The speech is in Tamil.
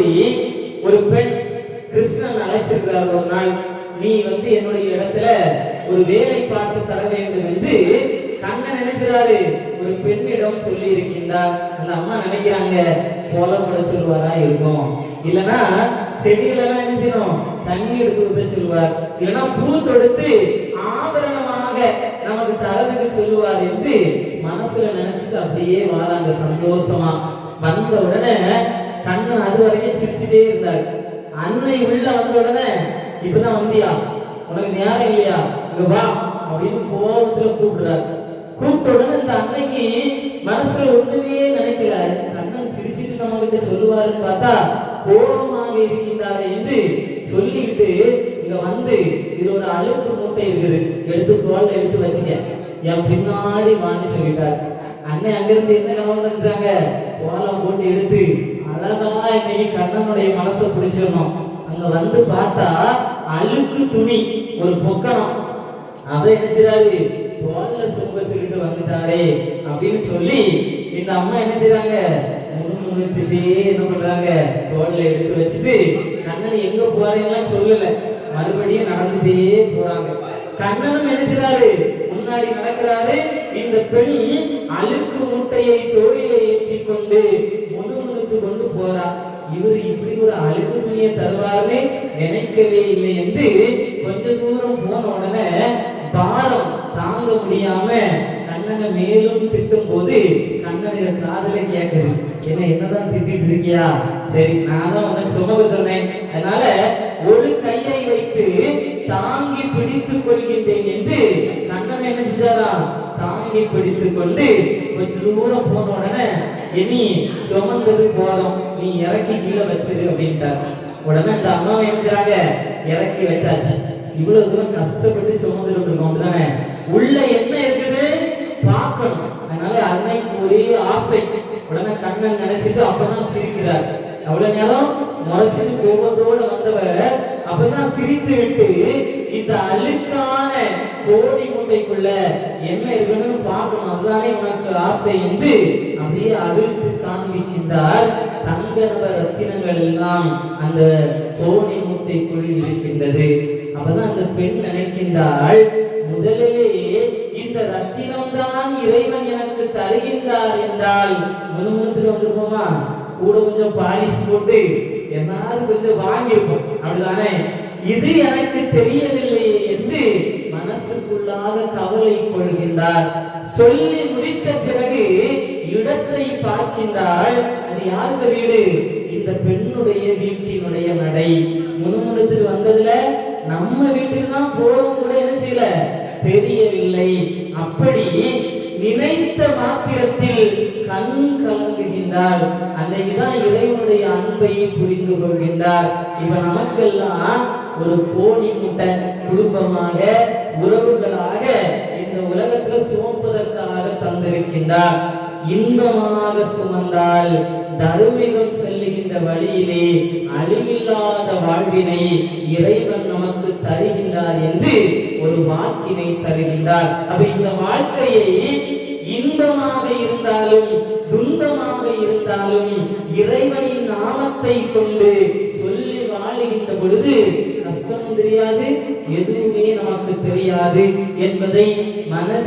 மாதிரி ஒரு பெண் கிருஷ்ணன் அழைச்சிருக்கிறார் ஒரு நாள் நீ வந்து என்னுடைய இடத்துல ஒரு வேலை பார்த்து தர வேண்டும் என்று கண்ணன் நினைக்கிறாரு. ஒரு பெண்ணிடம் சொல்லி இருக்கின்றார் அந்த அம்மா நினைக்கிறாங்க கோலப்பட சொல்வாரா இருக்கும். இல்லைன்னா செடிகளெல்லாம் நினைச்சிடும் செய்யணும்? தண்ணி எடுத்து சொல்லுவார். சொல்வார் பூ தொடுத்து ஆபரணமாக நமக்கு தரதுக்கு சொல்லுவார் என்று மனசுல நினைச்சிட்டு அப்படியே வராங்க சந்தோஷமா. வந்த உடனே கண்ணன் அது வரைக்கும் சிரிச்சுட்டே இருந்தார். அன்னை உள்ள வந்த உடனே இப்பதான் வந்தியா? உனக்கு நேரம் இல்லையா? இங்க வா அப்படின்னு கோபத்துல கூப்பிடுறாரு. கூப்பிட்ட உடனே இந்த அன்னைக்கு மனசுல ஒண்ணுமே நினைக்கிறாரு அண்ணன் சிரிச்சுட்டு நம்ம கிட்ட சொல்லுவாருன்னு பார்த்தா கோபமாக இருக்கின்றாரு என்று சொல்லிக்கிட்டு இங்க வந்து இது ஒரு அழுக்கு மூட்டை இருக்குது. எடுத்து தோல்ல எடுத்து வச்சுக்க. என் பின்னாடி வாங்கி சொல்லிட்டாரு. அண்ணன் அங்கிருந்து என்ன இருக்காங்க கோலம் போட்டு எடுத்து அழகா இன்னைக்கு கண்ணனுடைய மனசை பிடிச்சிடணும். அங்க வந்து பார்த்தா அழுக்கு துணி ஒரு பொக்கணம் அதை என்ன செய்றாரு? தோல்ல சும்ப சொல்லிட்டு வந்துட்டாரே அப்படின்னு சொல்லி இந்த அம்மா என்ன செய்யறாங்க முணுமுணுத்துட்டே என்ன பண்றாங்க? தோல்ல எடுத்து வச்சுட்டு கண்ணன் எங்க போறீங்களா சொல்லல. மறுபடியும் நடந்துட்டே போறாங்க. கண்ணனும் என்ன முன்னாடி நடக்கிறாரு. இந்த பெண் அழுக்கு மூட்டையை தோளிலே ஏற்றி இவர் இப்படி ஒரு அழுக்கு துணியை தருவார்னு நினைக்கவே இல்லை என்று கொஞ்ச தூரம் போன உடனே பாரம் தாங்க முடியாம கண்ணனை மேலும் திட்டும் போது கண்ணனுடைய காதல கேட்குது என்ன என்னதான் திட்டிட்டு இருக்கியா? சரி நான் தான் உனக்கு சுமக்க சொன்னேன். அதனால ஒரு கையை வைத்து தாங்கி பிடித்துக் கொள்கின்றேன் என்று கண்ணன் என்ன செஞ்சாரா தாங்கி பிடித்துக் கொண்டு கொஞ்ச தூரம் போன உடனே இனி சுமந்தது போதும். நீ இறக்கி கீழே வச்சிரு அப்படின்ட்டாங்க உடனே இந்த அம்மா எழுந்துறாங்க இறக்கி வச்சாச்சு இவ்வளவு தூரம் கஷ்டப்பட்டு சுமந்துட்டு இருக்கோம் அப்படிதானே உள்ள என்ன இருக்குது? பார்க்கணும். அதனால அன்னைக்கு ஒரே ஆசை. உடனே கண்ணன் நினைச்சிட்டு அப்பதான் சிரிக்கிறார். அவ்வளவு நேரம்? முறைச்சிட்டு கோபத்தோட வந்தவர் அப்பதான் சிரித்து விட்டு இந்த அழுக்கான கோடி முட்டைக்குள்ள என்ன இருக்குன்னு பார்க்கணும். அதுதானே உனக்கு ஆசை என்று அப்படியே அவிழ்த்து காண்பிக்கின்றார் தங்க ரத்தினங்கள் எல்லாம் அந்த கோடி முட்டைக்குள் இருக்கின்றது. அப்பதான் அந்த பெண் நினைக்கின்றாள் முதலிலே ரத்தினம்தான் இறைவன் எனக்கு தருகின்றார் என்றால் முழுமுழுத்துட்டு வந்திருப்போமா கூட கொஞ்சம் பாலிஷ் போட்டு என்னாலும் கொஞ்சம் வாங்கியிருப்போம் அப்படிதானே? இது எனக்கு தெரியவில்லை என்று மனசுக்குள்ளாக கவலை கொள்கின்றார். சொல்லி முடித்த பிறகு இடத்தை பார்க்கின்றாள் அது யாருக்கு வீடு இந்த பெண்ணுடைய வீட்டினுடைய நடை. முணுமுணுத்துட்டு வந்ததுல நம்ம வீட்டுக்கு தான் போறோம் கூட என்ன செய்யல? தெரியவில்லை. அப்படி நினைத்த மாத்திரத்தில் கண் கலங்குகின்றார் அன்னைக்குதான் இறைவனுடைய அன்பை புரிந்து கொள்கின்றார். இப்ப நமக்கெல்லாம் ஒரு கோடி முட்டை குடும்பமாக உறவுகளாக இந்த உலகத்துல சுமப்பதற்காக தந்திருக்கின்றார். இன்பமாக சுமந்தால் தருமிகம் செல்லுகின்ற வழியிலே அழிவில்லாத வாழ்வினை இறைவன் நமக்கு தருகின்றார் என்று ஒரு வாக்கினை தருகின்றார். அப்ப இந்த வாழ்க்கையை இன்பமாக இருந்தாலும் துன்பமாக இருந்தாலும் இறைவனின் நாமத்தை கொண்டு சொல்லி வாழுகின்ற பொழுது கஷ்டமும் தெரியாது எதுவுமே நமக்கு தெரியாது என்பதை மனதில்